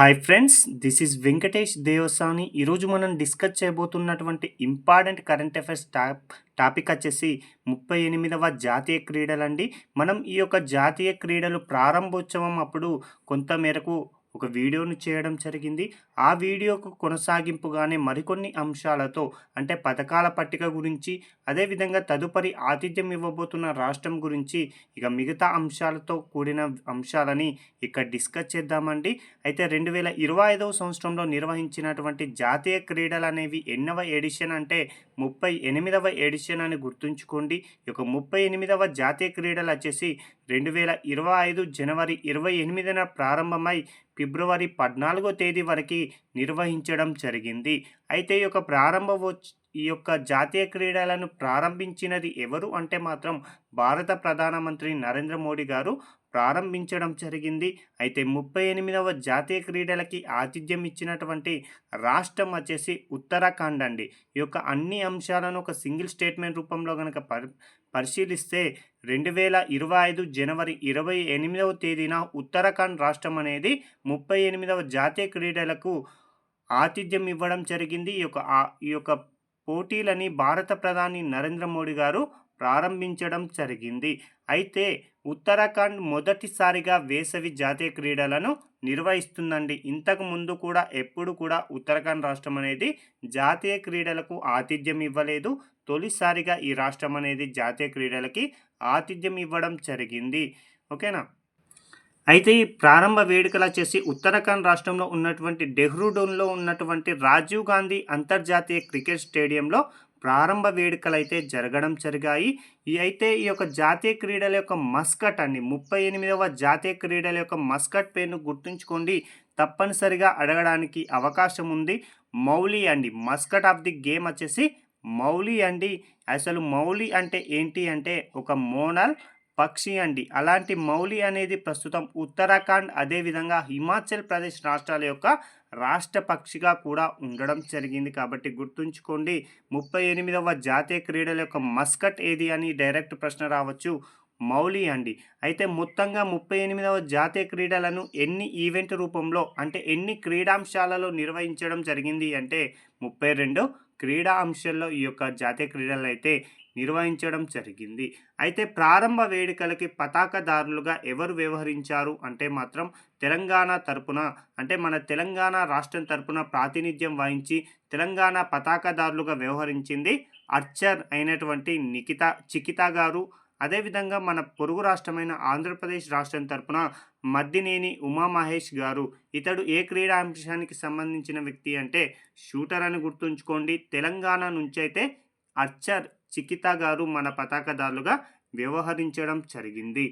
Hi friends this is Venkatesh Devasani. ఈరోజు మనం discuss చేయబోతున్నటువంటి important current affairs top topic వచ్చేసి ముప్పై ఎనిమిదవ జాతీయ క్రీడలండి. మనం ఈ యొక్క జాతీయ క్రీడలు ప్రారంభోత్సవం అప్పుడు కొంత మేరకు ఒక వీడియోను చేయడం జరిగింది. ఆ వీడియోకు కొనసాగింపుగానే మరికొన్ని అంశాలతో అంటే పథకాల పట్టిక గురించి అదేవిధంగా తదుపరి ఆతిథ్యం ఇవ్వబోతున్న రాష్ట్రం గురించి ఇక మిగతా అంశాలతో కూడిన అంశాలని ఇక్కడ డిస్కస్ చేద్దామండి. అయితే రెండు వేల ఇరవై ఐదవ సంవత్సరంలో నిర్వహించినటువంటి జాతీయ క్రీడలు అనేవి ఎన్నవ ఎడిషన్ అంటే ముప్పై ఎనిమిదవ ఎడిషన్ అని గుర్తుంచుకోండి. ఈ యొక్క ముప్పై ఎనిమిదవ జాతీయ క్రీడలు వచ్చేసి రెండు వేల ఇరవై ఐదు జనవరి ఇరవై ఎనిమిదిన ప్రారంభమై ఫిబ్రవరి పద్నాలుగో తేదీ వరకు నిర్వహించడం జరిగింది. అయితే ఈ యొక్క ప్రారంభ ఈ యొక్క జాతీయ క్రీడలను ప్రారంభించినది ఎవరు అంటే మాత్రం భారత ప్రధానమంత్రి నరేంద్ర మోడీ గారు ప్రారంభించడం జరిగింది. అయితే ముప్పై ఎనిమిదవ జాతీయ క్రీడలకి ఆతిథ్యం ఇచ్చినటువంటి రాష్ట్రం వచ్చేసి ఉత్తరాఖండ్ అండి. ఈ యొక్క అన్ని అంశాలను ఒక సింగిల్ స్టేట్మెంట్ రూపంలో కనుక పరి పరిశీలిస్తే రెండు వేల ఇరవై ఐదు జనవరి ఇరవై ఎనిమిదవ తేదీన ఉత్తరాఖండ్ రాష్ట్రం అనేది ముప్పై ఎనిమిదవ జాతీయ క్రీడలకు ఆతిథ్యం ఇవ్వడం జరిగింది. ఈ యొక్క ఈ యొక్క పోటీలని భారత ప్రధాని నరేంద్ర మోడీ గారు ప్రారంభించడం జరిగింది. అయితే ఉత్తరాఖండ్ మొదటిసారిగా వేసవి జాతీయ క్రీడలను నిర్వహిస్తుందండి. ఇంతకు ముందు కూడా ఎప్పుడు కూడా ఉత్తరాఖండ్ రాష్ట్రం అనేది జాతీయ క్రీడలకు ఆతిథ్యం ఇవ్వలేదు. తొలిసారిగా ఈ రాష్ట్రం అనేది జాతీయ క్రీడలకి ఆతిథ్యం ఇవ్వడం జరిగింది. ఓకేనా? అయితే ఈ ప్రారంభ వేడుకలు వచ్చేసి ఉత్తరాఖండ్ రాష్ట్రంలో ఉన్నటువంటి డెహ్రూడూన్లో ఉన్నటువంటి రాజీవ్ గాంధీ అంతర్జాతీయ క్రికెట్ స్టేడియంలో ప్రారంభ వేడుకలు అయితే జరగడం జరిగాయి. ఈ అయితే ఈ యొక్క జాతీయ క్రీడల యొక్క మస్కట్ అండి ముప్పై ఎనిమిదవ జాతీయ క్రీడల యొక్క మస్కట్ పేరును గుర్తుంచుకోండి. తప్పనిసరిగా అడగడానికి అవకాశం ఉంది. మౌలి అండి మస్కట్ ఆఫ్ ది గేమ్ వచ్చేసి మౌలి అండి. అసలు మౌలి అంటే ఏంటి అంటే ఒక మోనల్ పక్షి అండి. అలాంటి మౌలి అనేది ప్రస్తుతం ఉత్తరాఖండ్ అదేవిధంగా హిమాచల్ ప్రదేశ్ రాష్ట్రాల యొక్క రాష్ట్ర పక్షిగా కూడా ఉండడం జరిగింది. కాబట్టి గుర్తుంచుకోండి ముప్పై ఎనిమిదవ జాతీయ క్రీడల యొక్క మస్కట్ ఏది అని డైరెక్ట్ ప్రశ్న రావచ్చు. మౌలి అండి. అయితే మొత్తంగా ముప్పై ఎనిమిదవ జాతీయ క్రీడలను ఎన్ని ఈవెంట్ రూపంలో అంటే ఎన్ని క్రీడాంశాలలో నిర్వహించడం జరిగింది అంటే ముప్పై రెండు క్రీడా అంశంలో ఈ యొక్క జాతీయ క్రీడలు అయితే నిర్వహించడం జరిగింది. అయితే ప్రారంభ వేడుకలకి పతాకదారులుగా ఎవరు వ్యవహరించారు అంటే మాత్రం తెలంగాణ తరపున అంటే మన తెలంగాణ రాష్ట్రం తరపున ప్రాతినిధ్యం వహించి తెలంగాణ పతాకదారులుగా వ్యవహరించింది అర్చర్ అయినటువంటి నిఖిత చికిత గారు. అదేవిధంగా మన పొరుగు రాష్ట్రమైన ఆంధ్రప్రదేశ్ రాష్ట్రం తరపున మద్దినేని ఉమామహేష్ గారు ఇతడు ఏ క్రీడా అంశానికి సంబంధించిన వ్యక్తి అంటే షూటర్ అని గుర్తుంచుకోండి. తెలంగాణ నుంచి అయితే అర్చర్ చికిత గారు మన పతాకదారులుగా వ్యవహరించడం జరిగింది.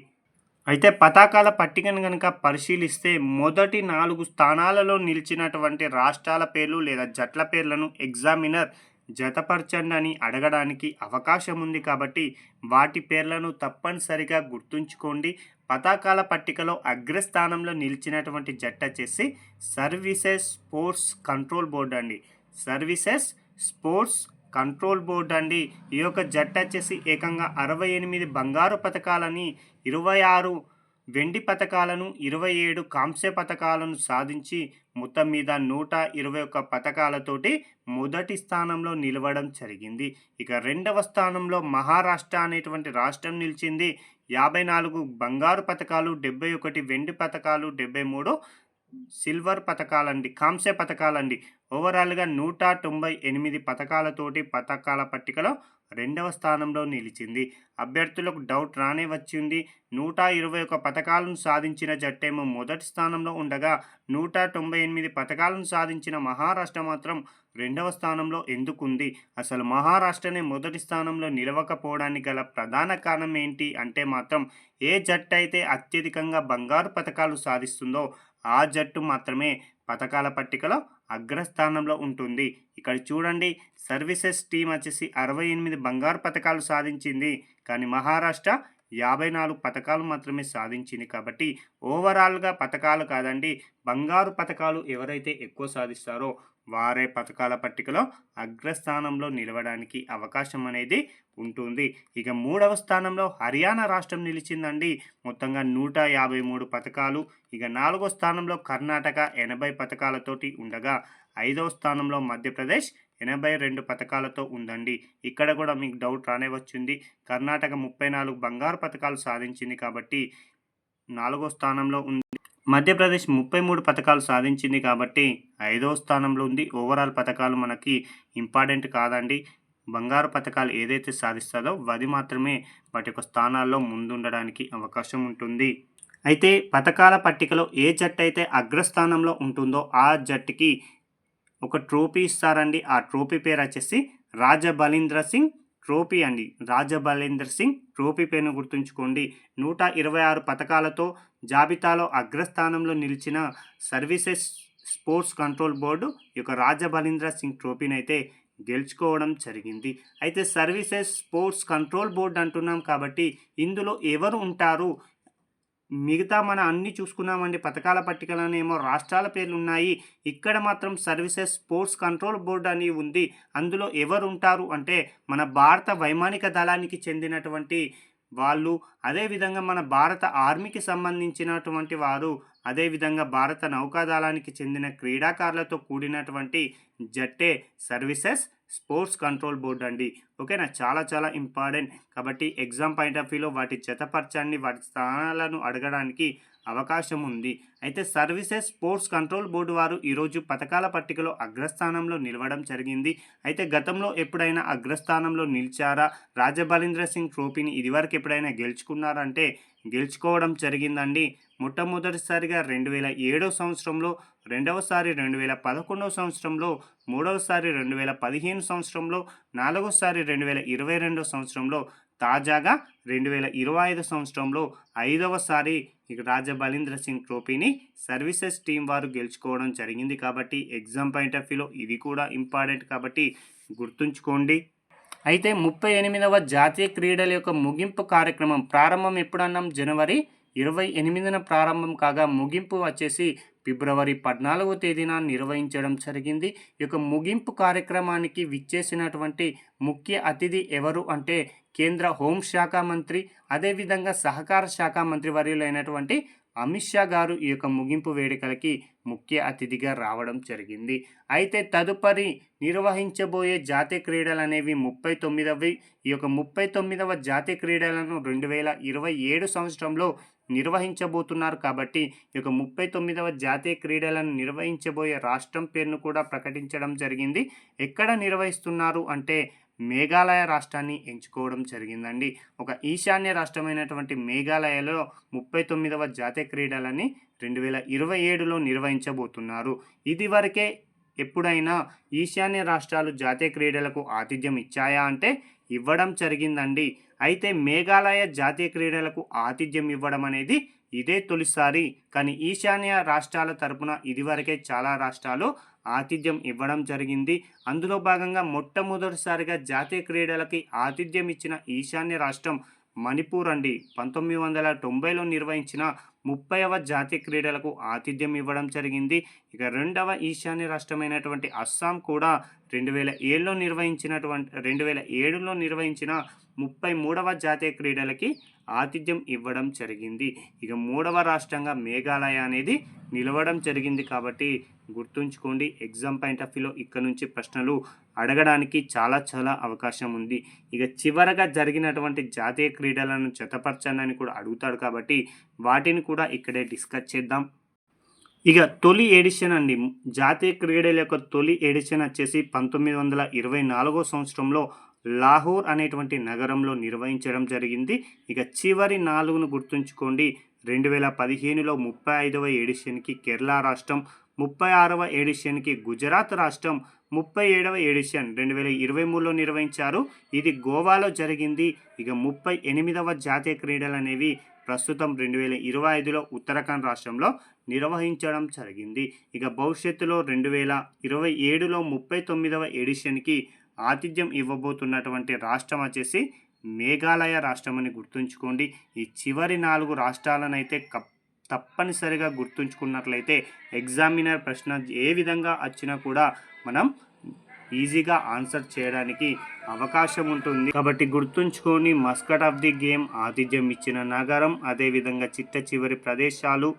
అయితే పతాకాల పట్టికను కనుక పరిశీలిస్తే మొదటి నాలుగు స్థానాలలో నిలిచినటువంటి రాష్ట్రాల పేర్లు లేదా జట్ల పేర్లను ఎగ్జామినర్ జతపరచండి అని అడగడానికి అవకాశం ఉంది కాబట్టి వాటి పేర్లను తప్పనిసరిగా గుర్తుంచుకోండి. పతాకాల పట్టికలో అగ్రస్థానంలో నిలిచినటువంటి జట్ట వచ్చేసి సర్వీసెస్ స్పోర్ట్స్ కంట్రోల్ బోర్డు అండి. సర్వీసెస్ స్పోర్ట్స్ కంట్రోల్ బోర్డు అండి. ఈ యొక్క జట్టు వచ్చేసి ఏకంగా అరవై ఎనిమిది బంగారు పథకాలని ఇరవై ఆరు వెండి పథకాలను ఇరవై ఏడు కాంస్య పథకాలను సాధించి మొత్తం మీద నూట ఇరవై ఒక్క పథకాలతోటి మొదటి స్థానంలో నిలవడం జరిగింది. ఇక రెండవ స్థానంలో మహారాష్ట్ర అనేటువంటి రాష్ట్రం నిలిచింది. యాభై నాలుగు బంగారు పథకాలు డెబ్బై ఒకటి వెండి పథకాలు డెబ్బై మూడు సిల్వర్ పథకాలండి కాంస్య పథకాలండి ఓవరాల్గా నూట తొంభై ఎనిమిది పథకాలతోటి పథకాల పట్టికలో రెండవ స్థానంలో నిలిచింది. అభ్యర్థులకు డౌట్ రానే వచ్చింది. నూట ఇరవై ఒక పథకాలను సాధించిన జట్టేమో మొదటి స్థానంలో ఉండగా నూట తొంభై ఎనిమిది పథకాలను సాధించిన మహారాష్ట్ర మాత్రం రెండవ స్థానంలో ఎందుకుంది? అసలు మహారాష్ట్రనే మొదటి స్థానంలో నిలవకపోవడానికి గల ప్రధాన కారణం ఏంటి అంటే మాత్రం ఏ జట్టు అయితే అత్యధికంగా బంగారు పథకాలు సాధిస్తుందో ఆ జట్టు మాత్రమే పథకాల పట్టికలో అగ్రస్థానంలో ఉంటుంది. ఇక్కడ చూడండి సర్వీసెస్ టీం వచ్చేసి అరవై ఎనిమిది బంగారు పథకాలు సాధించింది. కానీ మహారాష్ట్ర యాభై నాలుగు పథకాలు మాత్రమే సాధించింది కాబట్టి ఓవరాల్గా పథకాలు కాదండి బంగారు పథకాలు ఎవరైతే ఎక్కువ సాధిస్తారో వారే పథకాల పట్టికలో అగ్రస్థానంలో నిలవడానికి అవకాశం అనేది ఉంటుంది. ఇక మూడవ స్థానంలో హర్యానా రాష్ట్రం నిలిచిందండి. మొత్తంగా నూట యాభై మూడు పథకాలు ఇక నాలుగో స్థానంలో కర్ణాటక ఎనభై పథకాలతోటి ఉండగా ఐదవ స్థానంలో మధ్యప్రదేశ్ ఎనభై రెండు పథకాలతో ఉందండి. ఇక్కడ కూడా మీకు డౌట్ రానే వచ్చింది. కర్ణాటక ముప్పై నాలుగు బంగారు పథకాలు సాధించింది కాబట్టి నాలుగో స్థానంలో ఉంది. మధ్యప్రదేశ్ ముప్పై మూడు పథకాలు సాధించింది కాబట్టి ఐదవ స్థానంలో ఉంది. ఓవరాల్ పథకాలు మనకి ఇంపార్టెంట్ కాదండి. బంగారు పథకాలు ఏదైతే సాధిస్తుందో అది మాత్రమే వాటి యొక్క స్థానాల్లో ముందుండడానికి అవకాశం ఉంటుంది. అయితే పథకాల పట్టికలో ఏ జట్టు అయితే అగ్రస్థానంలో ఉంటుందో ఆ జట్టుకి ఒక ట్రోఫీ ఇస్తారండి. ఆ ట్రోఫీ పేరు వచ్చేసి రాజా బలీంద్ర సింగ్ ట్రోఫీ అండి. రాజబలేందర్ సింగ్ ట్రోఫీ పేరును గుర్తుంచుకోండి. నూట ఇరవై ఆరు పథకాలతో జాబితాలో అగ్రస్థానంలో నిలిచిన సర్వీసెస్ స్పోర్ట్స్ కంట్రోల్ బోర్డు ఈ యొక్క రాజా బలీంద్ర సింగ్ ట్రోఫీని అయితే గెలుచుకోవడం జరిగింది. అయితే సర్వీసెస్ స్పోర్ట్స్ కంట్రోల్ బోర్డు అంటున్నాం కాబట్టి ఇందులో ఎవరు ఉంటారు? మిగతా మన అన్ని చూసుకున్నామండి. పథకాల పట్టికలోనేమో రాష్ట్రాల పేర్లు ఉన్నాయి ఇక్కడ మాత్రం సర్వీసెస్ స్పోర్ట్స్ కంట్రోల్ బోర్డు అని ఉంది. అందులో ఎవరు ఉంటారు అంటే మన భారత వైమానిక దళానికి చెందినటువంటి వాళ్ళు. అదేవిధంగా మన భారత ఆర్మీకి సంబంధించినటువంటి వారు. అదేవిధంగా భారత నౌకాదళానికి చెందిన క్రీడాకారులతో కూడినటువంటి జట్టే సర్వీసెస్ స్పోర్ట్స్ కంట్రోల్ బోర్డ్ అండి. ఓకేనా? చాలా చాలా ఇంపార్టెంట్. కాబట్టి ఎగ్జామ్ పాయింట్ ఆఫ్ వ్యూలో వాటి జతపరచండి వాటి స్థానాలను అడగడానికి అవకాశం ఉంది. అయితే సర్వీసెస్ స్పోర్ట్స్ కంట్రోల్ బోర్డు వారు ఈరోజు పథకాల పట్టికలో అగ్రస్థానంలో నిలవడం జరిగింది. అయితే గతంలో ఎప్పుడైనా అగ్రస్థానంలో నిలిచారా? రాజబలీంద్ర సింగ్ ట్రోఫీని ఇదివరకు ఎప్పుడైనా గెలుచుకున్నారంటే గెలుచుకోవడం జరిగిందండి. మొట్టమొదటిసారిగా రెండు వేల ఏడో సంవత్సరంలో రెండవసారి రెండు వేల పదకొండవ సంవత్సరంలో మూడవసారి రెండు వేల పదిహేను సంవత్సరంలో నాలుగోసారి రెండు వేల ఇరవై రెండవ సంవత్సరంలో తాజాగా రెండు వేల ఇరవై ఐదు సంవత్సరంలో ఐదవసారి ఇక రాజా బలీంద్ర సింగ్ ట్రోఫీని సర్వీసెస్ టీం వారు గెలుచుకోవడం జరిగింది కాబట్టి ఎగ్జామ్ పాయింట్ ఆఫ్ వ్యూలో ఇది కూడా ఇంపార్టెంట్ కాబట్టి గుర్తుంచుకోండి. అయితే ముప్పై ఎనిమిదవ జాతీయ క్రీడల యొక్క ముగింపు కార్యక్రమం ప్రారంభం ఎప్పుడన్నాం? జనవరి ఇరవై ఎనిమిదిన ప్రారంభం కాగా ముగింపు వచ్చేసి ఫిబ్రవరి పద్నాలుగో తేదీన నిర్వహించడం జరిగింది. ఈ యొక్క ముగింపు కార్యక్రమానికి విచ్చేసినటువంటి ముఖ్య అతిథి ఎవరు అంటే కేంద్ర హోంశాఖ మంత్రి అదేవిధంగా సహకార శాఖ మంత్రి వర్యులైనటువంటి అమిత్ షా గారు ఈ యొక్క ముగింపు వేడుకలకి ముఖ్య అతిథిగా రావడం జరిగింది. అయితే తదుపరి నిర్వహించబోయే జాతీయ క్రీడలు అనేవి ముప్పై తొమ్మిదవి. ఈ యొక్క ముప్పై తొమ్మిదవ జాతీయ క్రీడలను రెండు వేల ఇరవై ఏడు సంవత్సరంలో నిర్వహించబోతున్నారు కాబట్టి ఈ యొక్క ముప్పై తొమ్మిదవ జాతీయ క్రీడలను నిర్వహించబోయే రాష్ట్రం పేరును కూడా ప్రకటించడం జరిగింది. ఎక్కడ నిర్వహిస్తున్నారు అంటే మేఘాలయ రాష్ట్రాన్ని ఎంచుకోవడం జరిగిందండి. ఒక ఈశాన్య రాష్ట్రమైనటువంటి మేఘాలయలో ముప్పై తొమ్మిదవ జాతీయ క్రీడలని రెండు వేల ఇరవై ఏడులో నిర్వహించబోతున్నారు. ఇది వరకే ఎప్పుడైనా ఈశాన్య రాష్ట్రాలు జాతీయ క్రీడలకు ఆతిథ్యం ఇచ్చాయా అంటే ఇవ్వడం జరిగిందండి. అయితే మేఘాలయ జాతీయ క్రీడలకు ఆతిథ్యం ఇవ్వడం అనేది ఇదే తొలిసారి. కానీ ఈశాన్య రాష్ట్రాల తరపున ఇదివరకే చాలా రాష్ట్రాలు ఆతిథ్యం ఇవ్వడం జరిగింది. అందులో భాగంగా మొట్టమొదటిసారిగా జాతీయ క్రీడలకి ఆతిథ్యం ఇచ్చిన ఈశాన్య రాష్ట్రం మణిపూర్ అండి. పంతొమ్మిది వందల తొంభైలో నిర్వహించిన ముప్పైవ జాతీయ క్రీడలకు ఆతిథ్యం ఇవ్వడం జరిగింది. ఇక రెండవ ఈశాన్య రాష్ట్రమైనటువంటి అస్సాం కూడా రెండు వేల ఏడులో నిర్వహించినటువంటి రెండు వేల ఏడులో నిర్వహించిన ముప్పై మూడవ జాతీయ క్రీడలకి ఆతిథ్యం ఇవ్వడం జరిగింది. ఇక మూడవ రాష్ట్రంగా మేఘాలయ అనేది నిలవడం జరిగింది కాబట్టి గుర్తుంచుకోండి ఎగ్జామ్ పాయింట్ ఆఫ్ వ్యూలో ఇక్కడ నుంచి ప్రశ్నలు అడగడానికి చాలా చాలా అవకాశం ఉంది. ఇక చివరగా జరిగినటువంటి జాతీయ క్రీడలను జతపరచండి కూడా అడుగుతాడు కాబట్టి వాటిని కూడా ఇక్కడే డిస్కస్ చేద్దాం. ఇక తొలి ఎడిషన్ అండి. జాతీయ క్రీడల యొక్క తొలి ఎడిషన్ వచ్చేసి పంతొమ్మిది వందల ఇరవై నాలుగో సంవత్సరంలో లాహోర్ అనేటువంటి నగరంలో నిర్వహించడం జరిగింది. ఇక చివరి నాలుగును గుర్తుంచుకోండి. రెండు వేల పదిహేనులో ముప్పై ఐదవ ఎడిషన్కి కేరళ రాష్ట్రం ముప్పై ఆరవ ఎడిషన్కి గుజరాత్ రాష్ట్రం ముప్పై ఏడవ ఎడిషన్ రెండు వేల ఇరవై మూడులో నిర్వహించారు. ఇది గోవాలో జరిగింది. ఇక ముప్పై ఎనిమిదవ జాతీయ క్రీడలు అనేవి ప్రస్తుతం రెండు వేల ఇరవై ఐదులో ఉత్తరాఖండ్ రాష్ట్రంలో నిర్వహించడం జరిగింది. ఇక భవిష్యత్తులో రెండు వేల ఇరవై ఏడులో ముప్పై తొమ్మిదవ ఎడిషన్కి ఆతిథ్యం ఇవ్వబోతున్నటువంటి రాష్ట్రం వచ్చేసి మేఘాలయ రాష్ట్రం అని గుర్తుంచుకోండి. ఈ చివరి నాలుగు రాష్ట్రాలనైతే తప్పనిసరిగా గుర్తుంచుకున్నట్లయితే ఎగ్జామినర్ ప్రశ్న ఏ విధంగా వచ్చినా కూడా మనం ఈజీగా ఆన్సర్ చేయడానికి అవకాశం ఉంటుంది కాబట్టి గుర్తుంచుకొని మస్కట్ ఆఫ్ ది గేమ్ ఆతిథ్యం ఇచ్చిన నగరం అదేవిధంగా చిట్ట చివరి ప్రదేశాలు.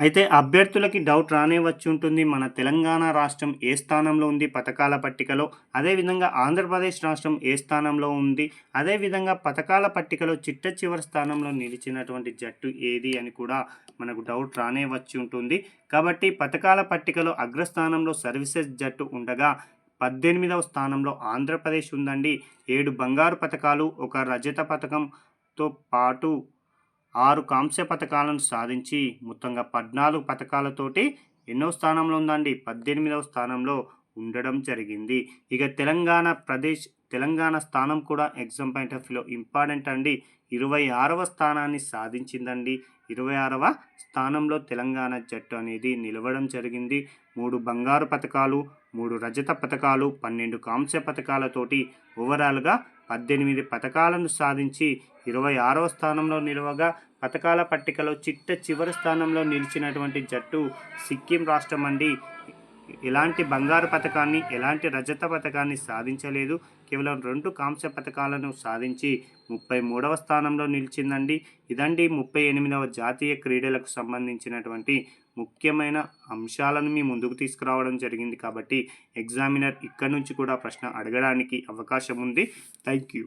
అయితే అభ్యర్థులకి డౌట్ రానే వచ్చి ఉంటుంది మన తెలంగాణ రాష్ట్రం ఏ స్థానంలో ఉంది? పథకాల పట్టికలో. అదేవిధంగా ఆంధ్రప్రదేశ్ రాష్ట్రం ఏ స్థానంలో ఉంది? అదేవిధంగా పథకాల పట్టికలో చిట్ట చివరి స్థానంలో నిలిచినటువంటి జట్టు ఏది అని కూడా మనకు డౌట్ రానే వచ్చి ఉంటుంది కాబట్టి పథకాల పట్టికలో అగ్రస్థానంలో సర్వీసెస్ జట్టు ఉండగా పద్దెనిమిదవ స్థానంలో ఆంధ్రప్రదేశ్ ఉందండి. ఏడు బంగారు పథకాలు ఒక రజత పథకంతో పాటు ఆరు కాంస్య పథకాలను సాధించి మొత్తంగా పద్నాలుగు పథకాలతోటి ఎన్నో స్థానంలో ఉందండి. పద్దెనిమిదవ స్థానంలో ఉండడం జరిగింది. ఇక తెలంగాణ ప్రదేశ్ తెలంగాణ స్థానం కూడా ఎగ్జామ్ పాయింట్ ఆఫ్ వ్యూలో ఇంపార్టెంట్ అండి. ఇరవై ఆరవ స్థానాన్ని సాధించిందండి. ఇరవై ఆరవ స్థానంలో తెలంగాణ జట్టు అనేది నిలవడం జరిగింది. మూడు బంగారు పథకాలు మూడు రజత పథకాలు పన్నెండు కాంస్య పథకాలతోటి ఓవరాల్గా పద్దెనిమిది పథకాలను సాధించి ఇరవై ఆరవ స్థానంలో నిలవగా పథకాల పట్టికలో చిట్ట చివరి స్థానంలో నిలిచినటువంటి జట్టు సిక్కిం రాష్ట్రం అండి. ఎలాంటి బంగారు పథకాన్ని ఎలాంటి రజత పథకాన్ని సాధించలేదు. కేవలం రెండు కాంస్య పథకాలను సాధించి ముప్పై మూడవ స్థానంలో నిలిచిందండి. ఇదండి ముప్పై ఎనిమిదవ జాతీయ క్రీడలకు సంబంధించినటువంటి ముఖ్యమైన అంశాలను మీ ముందుకు తీసుకురావడం జరిగింది కాబట్టి ఎగ్జామినర్ ఇక్కడ నుంచి కూడా ప్రశ్న అడగడానికి అవకాశం ఉంది. Thank you.